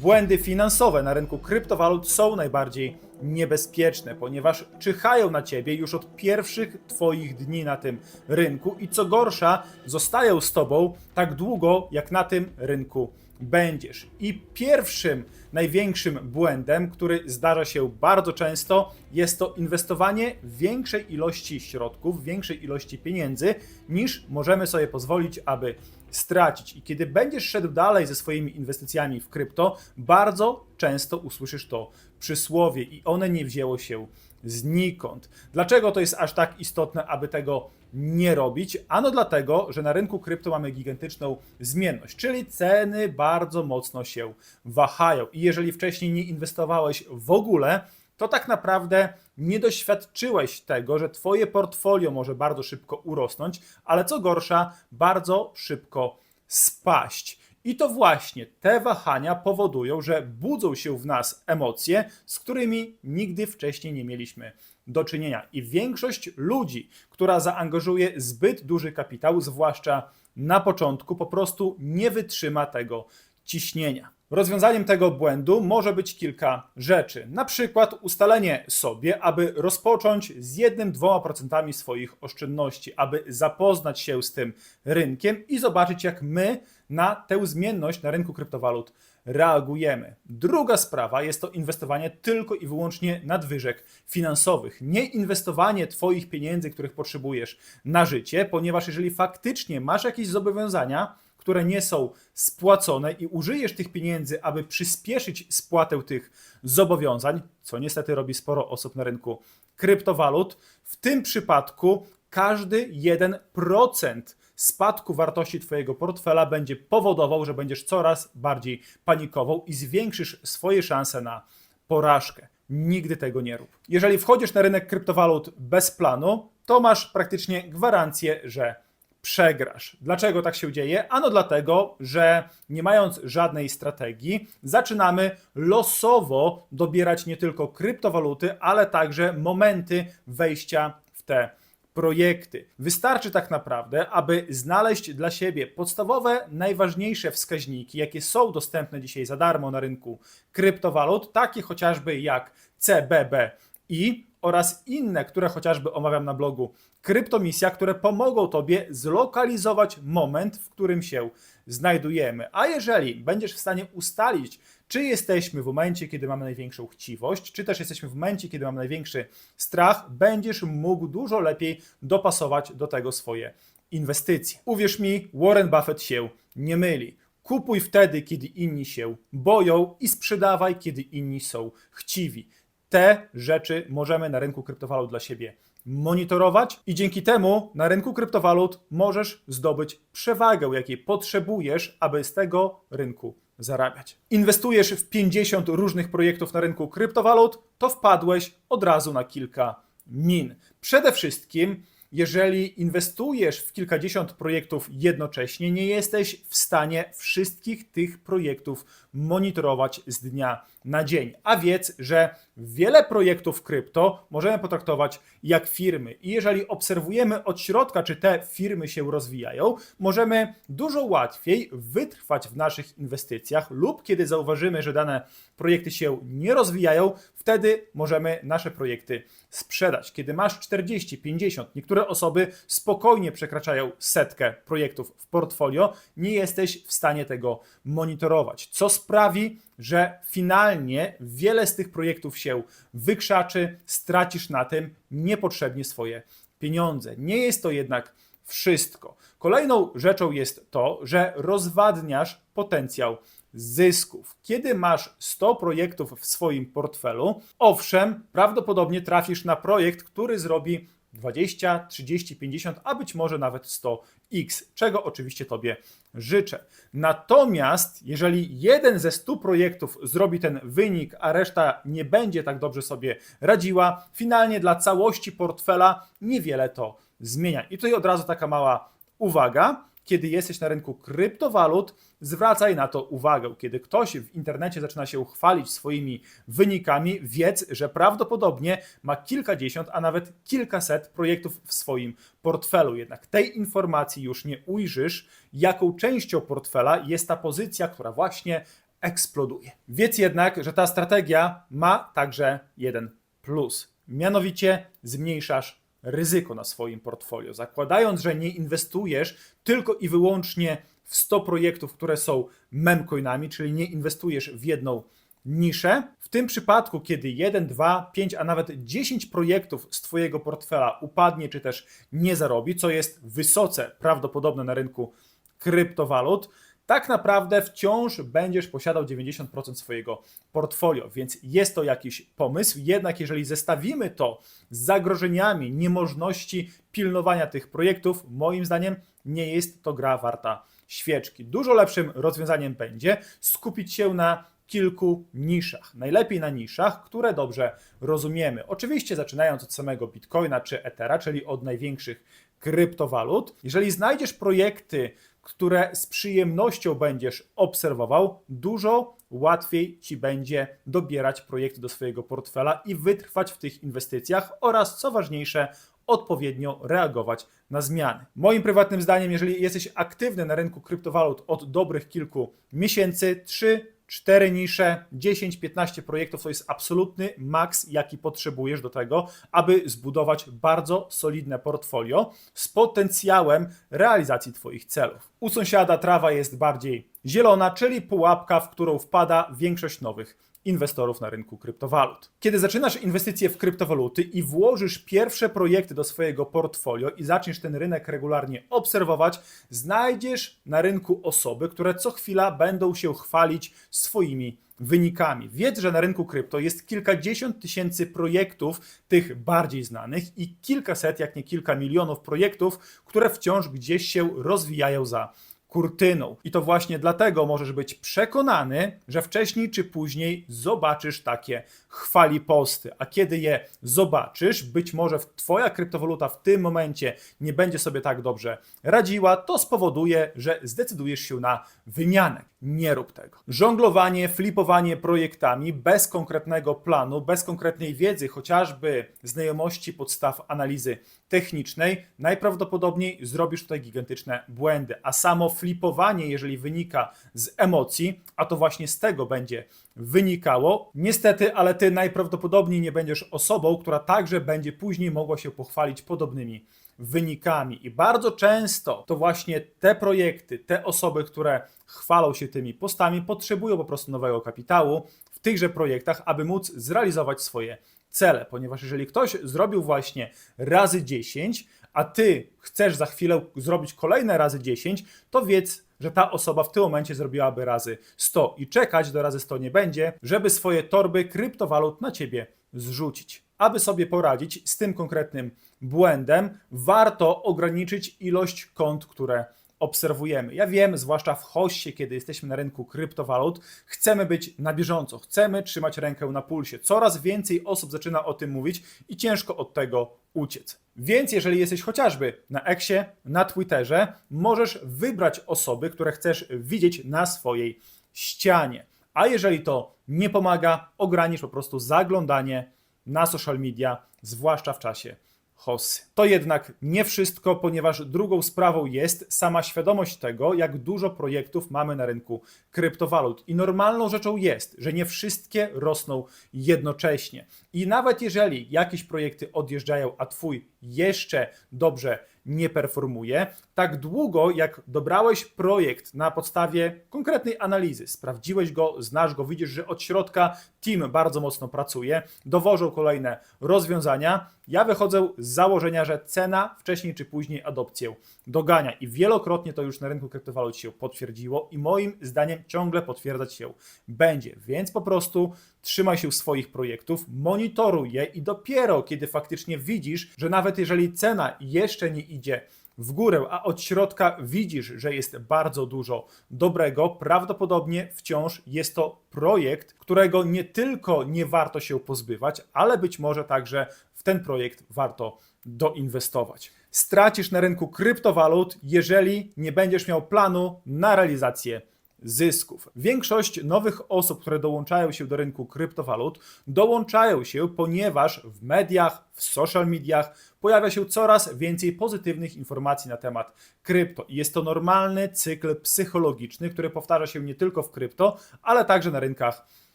Błędy finansowe na rynku kryptowalut są najbardziej niebezpieczne, ponieważ czyhają na ciebie już od pierwszych twoich dni na tym rynku i co gorsza, zostają z tobą tak długo, jak na tym rynku będziesz. I pierwszym, największym błędem, który zdarza się bardzo często, jest to inwestowanie większej ilości środków, większej ilości pieniędzy, niż możemy sobie pozwolić, aby stracić. I kiedy będziesz szedł dalej ze swoimi inwestycjami w krypto, bardzo często usłyszysz to przysłowie i one nie wzięło się znikąd. Dlaczego to jest aż tak istotne, aby tego nie robić? Ano dlatego, że na rynku krypto mamy gigantyczną zmienność, czyli ceny bardzo mocno się wahają. I jeżeli wcześniej nie inwestowałeś w ogóle, to tak naprawdę nie doświadczyłeś tego, że Twoje portfolio może bardzo szybko urosnąć, ale co gorsza, bardzo szybko spaść. I to właśnie te wahania powodują, że budzą się w nas emocje, z którymi nigdy wcześniej nie mieliśmy do czynienia. I większość ludzi, która zaangażuje zbyt duży kapitał, zwłaszcza na początku, po prostu nie wytrzyma tego ciśnienia. Rozwiązaniem tego błędu może być kilka rzeczy. Na przykład ustalenie sobie, aby rozpocząć z 1-2% swoich oszczędności, aby zapoznać się z tym rynkiem i zobaczyć, jak my na tę zmienność na rynku kryptowalut reagujemy. Druga sprawa jest to inwestowanie tylko i wyłącznie nadwyżek finansowych. Nie inwestowanie Twoich pieniędzy, których potrzebujesz na życie, ponieważ jeżeli faktycznie masz jakieś zobowiązania, które nie są spłacone i użyjesz tych pieniędzy, aby przyspieszyć spłatę tych zobowiązań, co niestety robi sporo osób na rynku kryptowalut, w tym przypadku każdy 1% spadku wartości Twojego portfela będzie powodował, że będziesz coraz bardziej panikował i zwiększysz swoje szanse na porażkę. Nigdy tego nie rób. Jeżeli wchodzisz na rynek kryptowalut bez planu, to masz praktycznie gwarancję, że przegrasz. Dlaczego tak się dzieje? Ano dlatego, że nie mając żadnej strategii, zaczynamy losowo dobierać nie tylko kryptowaluty, ale także momenty wejścia w te projekty. Wystarczy tak naprawdę, aby znaleźć dla siebie podstawowe, najważniejsze wskaźniki, jakie są dostępne dzisiaj za darmo na rynku kryptowalut, takie chociażby jak CBBI oraz inne, które chociażby omawiam na blogu Kryptomisja, które pomogą Tobie zlokalizować moment, w którym się znajdujemy. A jeżeli będziesz w stanie ustalić, czy jesteśmy w momencie, kiedy mamy największą chciwość, czy też jesteśmy w momencie, kiedy mamy największy strach, będziesz mógł dużo lepiej dopasować do tego swoje inwestycje. Uwierz mi, Warren Buffett się nie myli. Kupuj wtedy, kiedy inni się boją i sprzedawaj, kiedy inni są chciwi. Te rzeczy możemy na rynku kryptowalut dla siebie monitorować i dzięki temu na rynku kryptowalut możesz zdobyć przewagę, jakiej potrzebujesz, aby z tego rynku zarabiać. Inwestujesz w 50 różnych projektów na rynku kryptowalut, to wpadłeś od razu na kilka min. Przede wszystkim jeżeli inwestujesz w kilkadziesiąt projektów jednocześnie, nie jesteś w stanie wszystkich tych projektów monitorować z dnia na dzień. A wiedz, że wiele projektów krypto możemy potraktować jak firmy. I jeżeli obserwujemy od środka, czy te firmy się rozwijają, możemy dużo łatwiej wytrwać w naszych inwestycjach, lub kiedy zauważymy, że dane projekty się nie rozwijają, wtedy możemy nasze projekty sprzedać. Kiedy masz 40, 50, niektóre osoby spokojnie przekraczają setkę projektów w portfolio, nie jesteś w stanie tego monitorować, co sprawi, że finalnie wiele z tych projektów się wykrzaczy, stracisz na tym niepotrzebnie swoje pieniądze. Nie jest to jednak wszystko. Kolejną rzeczą jest to, że rozwadniasz potencjał zysków. Kiedy masz 100 projektów w swoim portfelu, owszem, prawdopodobnie trafisz na projekt, który zrobi 20, 30, 50, a być może nawet 100x, czego oczywiście Tobie życzę. Natomiast jeżeli jeden ze 100 projektów zrobi ten wynik, a reszta nie będzie tak dobrze sobie radziła, finalnie dla całości portfela niewiele to zmienia. I tutaj od razu taka mała uwaga kiedy jesteś na rynku kryptowalut, zwracaj na to uwagę. Kiedy ktoś w internecie zaczyna się chwalić swoimi wynikami, wiedz, że prawdopodobnie ma kilkadziesiąt, a nawet kilkaset projektów w swoim portfelu. Jednak tej informacji już nie ujrzysz, jaką częścią portfela jest ta pozycja, która właśnie eksploduje. Wiedz jednak, że ta strategia ma także jeden plus. Mianowicie zmniejszasz ryzyko na swoim portfolio. Zakładając, że nie inwestujesz tylko i wyłącznie w 100 projektów, które są memcoinami, czyli nie inwestujesz w jedną niszę. W tym przypadku, kiedy 1, 2, 5, a nawet 10 projektów z Twojego portfela upadnie czy też nie zarobi, co jest wysoce prawdopodobne na rynku kryptowalut, tak naprawdę wciąż będziesz posiadał 90% swojego portfolio, więc jest to jakiś pomysł. Jednak jeżeli zestawimy to z zagrożeniami niemożności pilnowania tych projektów, moim zdaniem nie jest to gra warta świeczki. Dużo lepszym rozwiązaniem będzie skupić się na kilku niszach. Najlepiej na niszach, które dobrze rozumiemy. Oczywiście zaczynając od samego Bitcoina czy Ethera, czyli od największych kryptowalut. Jeżeli znajdziesz projekty, które z przyjemnością będziesz obserwował, dużo łatwiej ci będzie dobierać projekty do swojego portfela i wytrwać w tych inwestycjach oraz, co ważniejsze, odpowiednio reagować na zmiany. Moim prywatnym zdaniem, jeżeli jesteś aktywny na rynku kryptowalut od dobrych kilku miesięcy, 3 4 nisze, 10-15 projektów to jest absolutny maks, jaki potrzebujesz do tego, aby zbudować bardzo solidne portfolio z potencjałem realizacji Twoich celów. U sąsiada trawa jest bardziej zielona, czyli pułapka, w którą wpada większość nowych inwestorów na rynku kryptowalut. Kiedy zaczynasz inwestycje w kryptowaluty i włożysz pierwsze projekty do swojego portfolio i zaczniesz ten rynek regularnie obserwować, znajdziesz na rynku osoby, które co chwila będą się chwalić swoimi wynikami. Wiedz, że na rynku krypto jest kilkadziesiąt tysięcy projektów, tych bardziej znanych, i kilkaset, jak nie kilka milionów projektów, które wciąż gdzieś się rozwijają za kurtyną. I to właśnie dlatego możesz być przekonany, że wcześniej czy później zobaczysz takie chwali posty. A kiedy je zobaczysz, być może Twoja kryptowaluta w tym momencie nie będzie sobie tak dobrze radziła, to spowoduje, że zdecydujesz się na wymianę. Nie rób tego. Żonglowanie, flipowanie projektami bez konkretnego planu, bez konkretnej wiedzy, chociażby znajomości podstaw analizy technicznej, najprawdopodobniej zrobisz tutaj gigantyczne błędy. A samo flipowanie, jeżeli wynika z emocji, a to właśnie z tego będzie wynikało, niestety, ale ty najprawdopodobniej nie będziesz osobą, która także będzie później mogła się pochwalić podobnymi wynikami. I bardzo często to właśnie te projekty, te osoby, które chwalą się tymi postami, potrzebują po prostu nowego kapitału w tychże projektach, aby móc zrealizować swoje cele. Ponieważ jeżeli ktoś zrobił właśnie razy 10, a ty chcesz za chwilę zrobić kolejne razy 10, to wiedz, że ta osoba w tym momencie zrobiłaby razy 100 i czekać do razy 100 nie będzie, żeby swoje torby kryptowalut na ciebie zrzucić. Aby sobie poradzić z tym konkretnym błędem, warto ograniczyć ilość kont, które obserwujemy. Ja wiem, zwłaszcza w hoście, kiedy jesteśmy na rynku kryptowalut, chcemy być na bieżąco, chcemy trzymać rękę na pulsie. Coraz więcej osób zaczyna o tym mówić i ciężko od tego uciec. Więc jeżeli jesteś chociażby na Exie, na Twitterze, możesz wybrać osoby, które chcesz widzieć na swojej ścianie. A jeżeli to nie pomaga, ogranicz po prostu zaglądanie na social media, zwłaszcza w czasie hossy. To jednak nie wszystko, ponieważ drugą sprawą jest sama świadomość tego, jak dużo projektów mamy na rynku kryptowalut. I normalną rzeczą jest, że nie wszystkie rosną jednocześnie. I nawet jeżeli jakieś projekty odjeżdżają, a twój jeszcze dobrze nie performuje, tak długo jak dobrałeś projekt na podstawie konkretnej analizy, sprawdziłeś go, znasz go, widzisz, że od środka team bardzo mocno pracuje, dowożą kolejne rozwiązania, ja wychodzę z założenia, że cena wcześniej czy później adopcję dogania. I wielokrotnie to już na rynku kryptowalut się potwierdziło i moim zdaniem ciągle potwierdzać się będzie, więc po prostu trzymaj się swoich projektów, monitoruj je i dopiero kiedy faktycznie widzisz, że nawet jeżeli cena jeszcze nie idzie w górę, a od środka widzisz, że jest bardzo dużo dobrego, prawdopodobnie wciąż jest to projekt, którego nie tylko nie warto się pozbywać, ale być może także ten projekt warto doinwestować. Stracisz na rynku kryptowalut, jeżeli nie będziesz miał planu na realizację zysków. Większość nowych osób, które dołączają się do rynku kryptowalut, dołączają się, ponieważ w mediach, w social mediach pojawia się coraz więcej pozytywnych informacji na temat krypto. Jest to normalny cykl psychologiczny, który powtarza się nie tylko w krypto, ale także na rynkach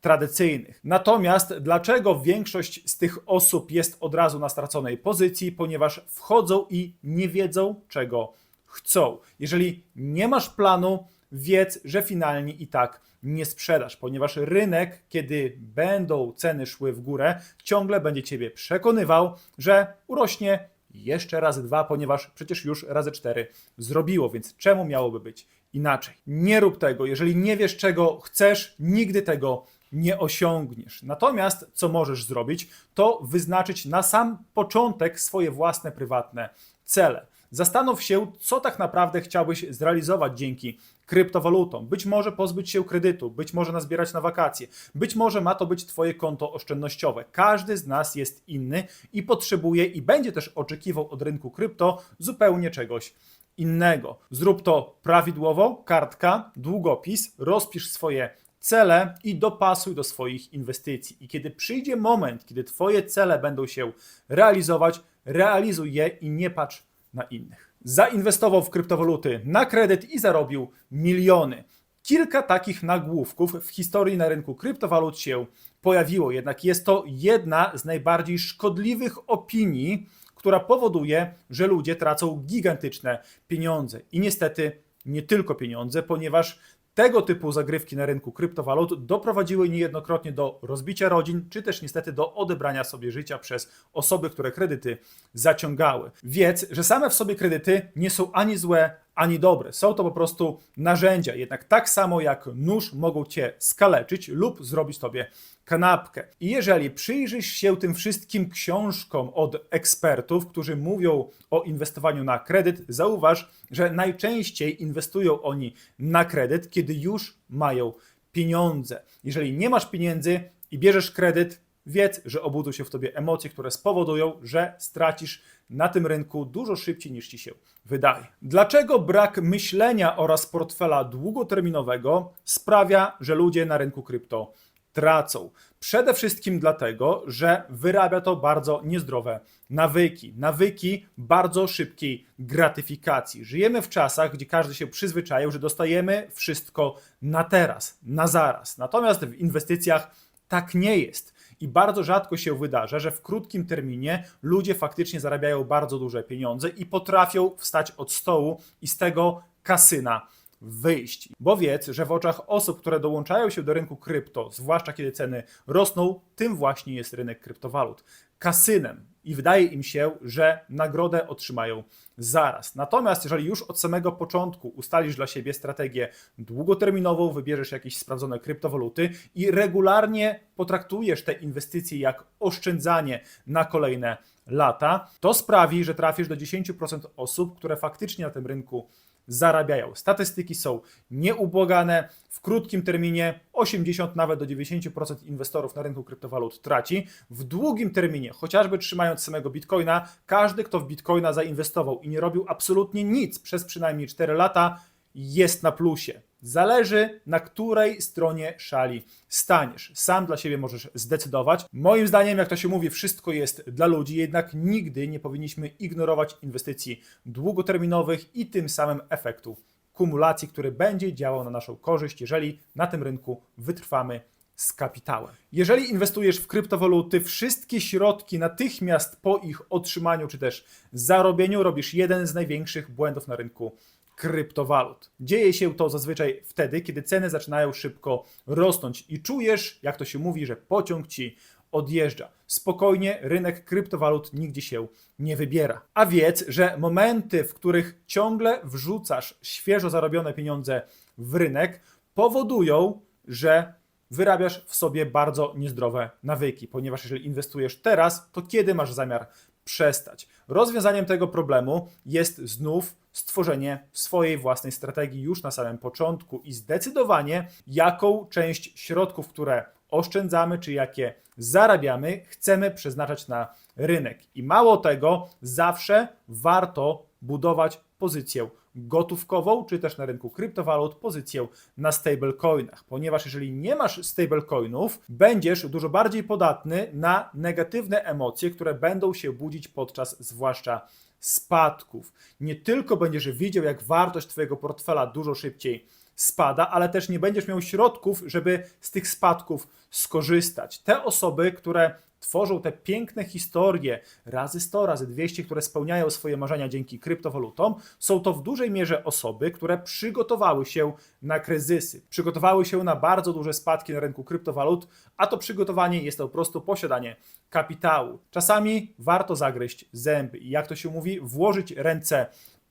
tradycyjnych. Natomiast dlaczego większość z tych osób jest od razu na straconej pozycji? Ponieważ wchodzą i nie wiedzą, czego chcą. Jeżeli nie masz planu, wiedz, że finalnie i tak nie sprzedasz, ponieważ rynek, kiedy będą ceny szły w górę, ciągle będzie ciebie przekonywał, że urośnie jeszcze razy dwa, ponieważ przecież już razy cztery zrobiło, więc czemu miałoby być inaczej? Nie rób tego, jeżeli nie wiesz, czego chcesz, nigdy tego nie osiągniesz. Natomiast co możesz zrobić, to wyznaczyć na sam początek swoje własne prywatne cele. Zastanów się, co tak naprawdę chciałbyś zrealizować dzięki kryptowalutom. Być może pozbyć się kredytu, być może nazbierać na wakacje, być może ma to być Twoje konto oszczędnościowe. Każdy z nas jest inny i potrzebuje i będzie też oczekiwał od rynku krypto zupełnie czegoś innego. Zrób to prawidłowo, kartka, długopis, rozpisz swoje cele i dopasuj do swoich inwestycji. I kiedy przyjdzie moment, kiedy Twoje cele będą się realizować, realizuj je i nie patrz na innych. Zainwestował w kryptowaluty na kredyt i zarobił miliony. Kilka takich nagłówków w historii na rynku kryptowalut się pojawiło, jednak jest to jedna z najbardziej szkodliwych opinii, która powoduje, że ludzie tracą gigantyczne pieniądze. I niestety nie tylko pieniądze, ponieważ tego typu zagrywki na rynku kryptowalut doprowadziły niejednokrotnie do rozbicia rodzin, czy też niestety do odebrania sobie życia przez osoby, które kredyty zaciągały. Wiedz, że same w sobie kredyty nie są ani złe, ani dobre. Są to po prostu narzędzia, jednak tak samo jak nóż mogą cię skaleczyć lub zrobić tobie kanapkę. I jeżeli przyjrzysz się tym wszystkim książkom od ekspertów, którzy mówią o inwestowaniu na kredyt, zauważ, że najczęściej inwestują oni na kredyt, kiedy już mają pieniądze. Jeżeli nie masz pieniędzy i bierzesz kredyt, wiedz, że obudzą się w tobie emocje, które spowodują, że stracisz na tym rynku dużo szybciej niż ci się wydaje. Dlaczego brak myślenia oraz portfela długoterminowego sprawia, że ludzie na rynku krypto tracą? Przede wszystkim dlatego, że wyrabia to bardzo niezdrowe nawyki. Nawyki bardzo szybkiej gratyfikacji. Żyjemy w czasach, gdzie każdy się przyzwyczaił, że dostajemy wszystko na teraz, na zaraz. Natomiast w inwestycjach tak nie jest. I bardzo rzadko się wydarza, że w krótkim terminie ludzie faktycznie zarabiają bardzo duże pieniądze i potrafią wstać od stołu i z tego kasyna wyjść. Bo wiedz, że w oczach osób, które dołączają się do rynku krypto, zwłaszcza kiedy ceny rosną, tym właśnie jest rynek kryptowalut. Kasynem. I wydaje im się, że nagrodę otrzymają zaraz. Natomiast jeżeli już od samego początku ustalisz dla siebie strategię długoterminową, wybierzesz jakieś sprawdzone kryptowaluty i regularnie potraktujesz te inwestycje jak oszczędzanie na kolejne lata, to sprawi, że trafisz do 10% osób, które faktycznie na tym rynku zarabiają. Statystyki są nieubłagane. W krótkim terminie 80 nawet do 90% inwestorów na rynku kryptowalut traci. W długim terminie, chociażby trzymając samego bitcoina, każdy, kto w bitcoina zainwestował i nie robił absolutnie nic przez przynajmniej 4 lata, jest na plusie. Zależy, na której stronie szali staniesz. Sam dla siebie możesz zdecydować. Moim zdaniem, jak to się mówi, wszystko jest dla ludzi, jednak nigdy nie powinniśmy ignorować inwestycji długoterminowych i tym samym efektu kumulacji, który będzie działał na naszą korzyść, jeżeli na tym rynku wytrwamy z kapitałem. Jeżeli inwestujesz w kryptowaluty, wszystkie środki natychmiast po ich otrzymaniu czy też zarobieniu robisz jeden z największych błędów na rynku kryptowalut. Dzieje się to zazwyczaj wtedy, kiedy ceny zaczynają szybko rosnąć i czujesz, jak to się mówi, że pociąg ci odjeżdża. Spokojnie, rynek kryptowalut nigdzie się nie wybiera. A wiedz, że momenty, w których ciągle wrzucasz świeżo zarobione pieniądze w rynek, powodują, że wyrabiasz w sobie bardzo niezdrowe nawyki, ponieważ jeżeli inwestujesz teraz, to kiedy masz zamiar przestać? Rozwiązaniem tego problemu jest znów stworzenie swojej własnej strategii już na samym początku i zdecydowanie, jaką część środków, które oszczędzamy, czy jakie zarabiamy, chcemy przeznaczać na rynek. I mało tego, zawsze warto budować pozycję gotówkową, czy też na rynku kryptowalut pozycję na stablecoinach, ponieważ jeżeli nie masz stablecoinów, będziesz dużo bardziej podatny na negatywne emocje, które będą się budzić podczas zwłaszcza spadków. Nie tylko będziesz widział, jak wartość Twojego portfela dużo szybciej spada, ale też nie będziesz miał środków, żeby z tych spadków skorzystać. Te osoby, które tworzą te piękne historie razy 100, razy 200, które spełniają swoje marzenia dzięki kryptowalutom, są to w dużej mierze osoby, które przygotowały się na kryzysy, przygotowały się na bardzo duże spadki na rynku kryptowalut, a to przygotowanie jest to po prostu posiadanie kapitału. Czasami warto zagryźć zęby i jak to się mówi, włożyć ręce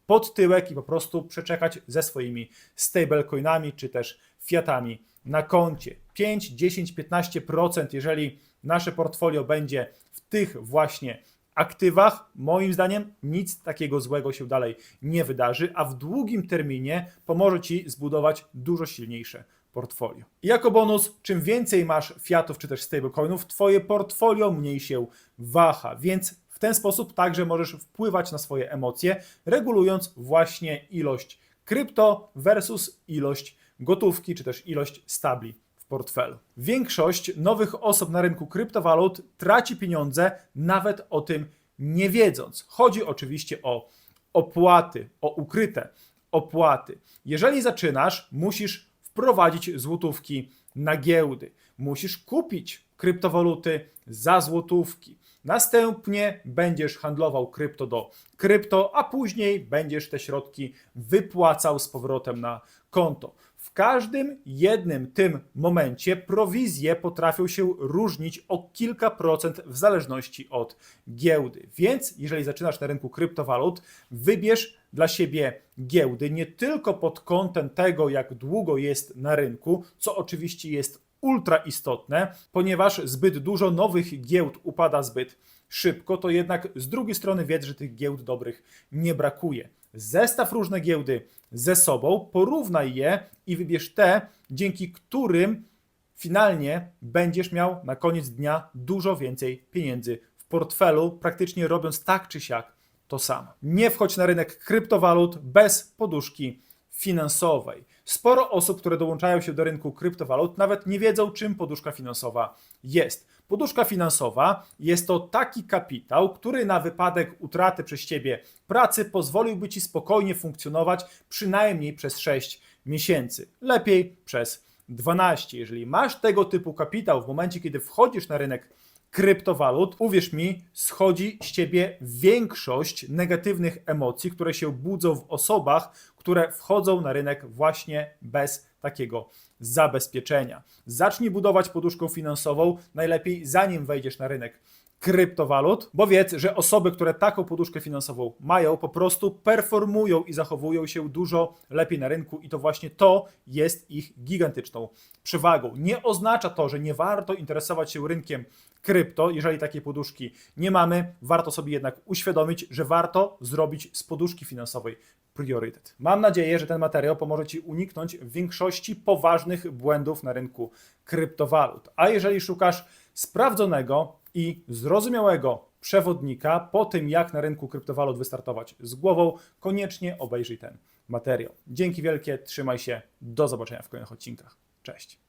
pod tyłek i po prostu przeczekać ze swoimi stablecoinami czy też fiatami na koncie. 5, 10, 15%, jeżeli nasze portfolio będzie w tych właśnie aktywach, moim zdaniem nic takiego złego się dalej nie wydarzy, a w długim terminie pomoże Ci zbudować dużo silniejsze portfolio. I jako bonus, czym więcej masz fiatów czy też stablecoinów, Twoje portfolio mniej się waha, więc w ten sposób także możesz wpływać na swoje emocje, regulując właśnie ilość krypto versus ilość gotówki czy też ilość stabli portfelu. Większość nowych osób na rynku kryptowalut traci pieniądze nawet o tym nie wiedząc. Chodzi oczywiście o opłaty, o ukryte opłaty. Jeżeli zaczynasz, musisz wprowadzić złotówki na giełdy. Musisz kupić kryptowaluty za złotówki. Następnie będziesz handlował krypto do krypto, a później będziesz te środki wypłacał z powrotem na konto. W każdym jednym tym momencie prowizje potrafią się różnić o kilka procent w zależności od giełdy. Więc jeżeli zaczynasz na rynku kryptowalut, wybierz dla siebie giełdy nie tylko pod kątem tego, jak długo jest na rynku, co oczywiście jest ultra istotne, ponieważ zbyt dużo nowych giełd upada zbyt szybko, to jednak z drugiej strony wiedz, że tych giełd dobrych nie brakuje. Zestaw różne giełdy ze sobą, porównaj je i wybierz te, dzięki którym finalnie będziesz miał na koniec dnia dużo więcej pieniędzy w portfelu, praktycznie robiąc tak czy siak to samo. Nie wchodź na rynek kryptowalut bez poduszki finansowej. Sporo osób, które dołączają się do rynku kryptowalut, nawet nie wiedzą, czym poduszka finansowa jest. Poduszka finansowa jest to taki kapitał, który na wypadek utraty przez ciebie pracy pozwoliłby ci spokojnie funkcjonować przynajmniej przez 6 miesięcy. Lepiej przez 12. Jeżeli masz tego typu kapitał w momencie, kiedy wchodzisz na rynek kryptowalut, uwierz mi, schodzi z ciebie większość negatywnych emocji, które się budzą w osobach, które wchodzą na rynek właśnie bez takiego zabezpieczenia. Zacznij budować poduszkę finansową, najlepiej zanim wejdziesz na rynek kryptowalut, bo wiedz, że osoby, które taką poduszkę finansową mają, po prostu performują i zachowują się dużo lepiej na rynku i to właśnie to jest ich gigantyczną przewagą. Nie oznacza to, że nie warto interesować się rynkiem krypto, jeżeli takiej poduszki nie mamy, warto sobie jednak uświadomić, że warto zrobić z poduszki finansowej priorytet. Mam nadzieję, że ten materiał pomoże Ci uniknąć większości poważnych błędów na rynku kryptowalut. A jeżeli szukasz sprawdzonego i zrozumiałego przewodnika po tym, jak na rynku kryptowalut wystartować z głową, koniecznie obejrzyj ten materiał. Dzięki wielkie, trzymaj się, do zobaczenia w kolejnych odcinkach. Cześć.